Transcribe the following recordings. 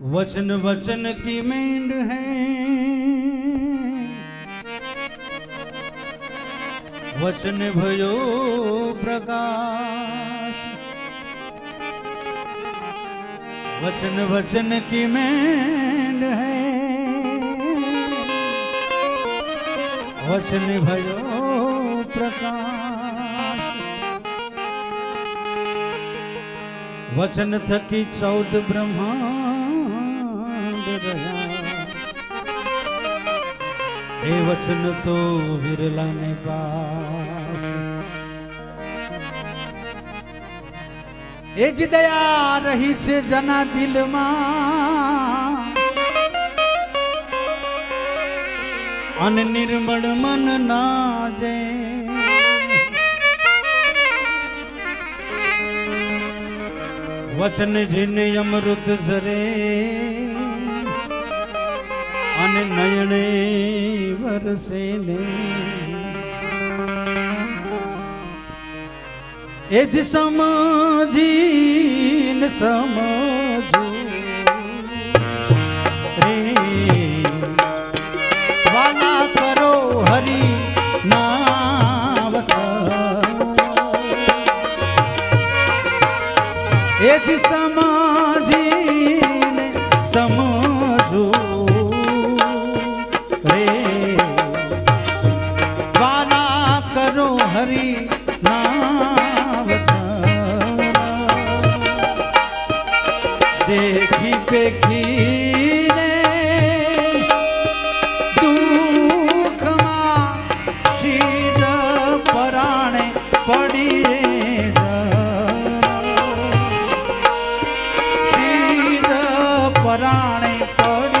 वचन वचन की मेंढ है। वचन भयो प्रकाश। वचन वचन की मेंढ है। वचन भयो प्रकाश। वचन थकी चौद ब्रह्मा। રહ્યા એ વચન તો વિરલાને પાસ. એ જ દયા રહી છે જના દિલમાં. અન નિર્મળ મન ના જય વચન જેને અમૃત ઝરે. અને નયણે વરસે ને. એ જ સમજીને સમજો હરી નામ દેખી પેખીને દુઃખમાં શીદ પરાણે પડીએ શીદ પરાણે પડીએ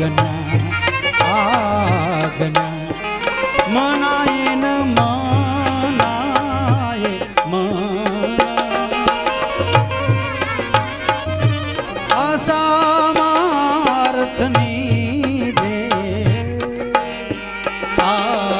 આગના આગના. મનાય ન મનાય મન અસામાર્થની દે આ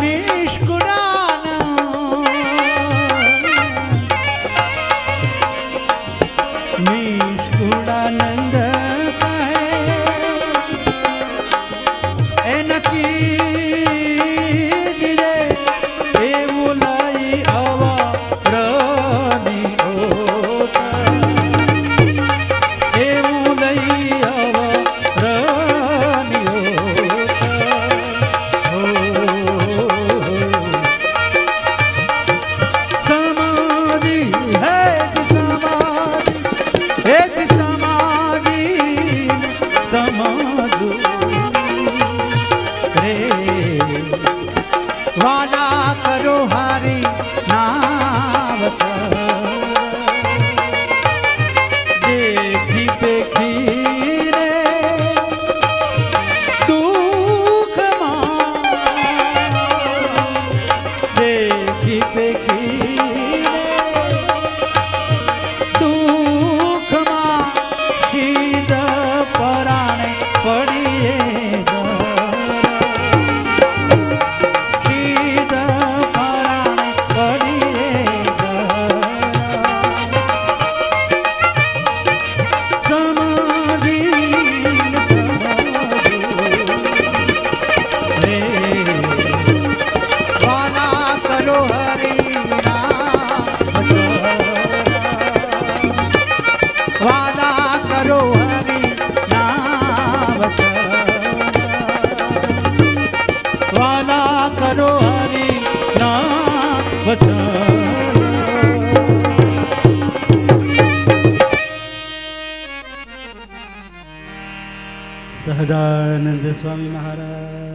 नी சமா સહજાનંદ સ્વામી મહારાજ.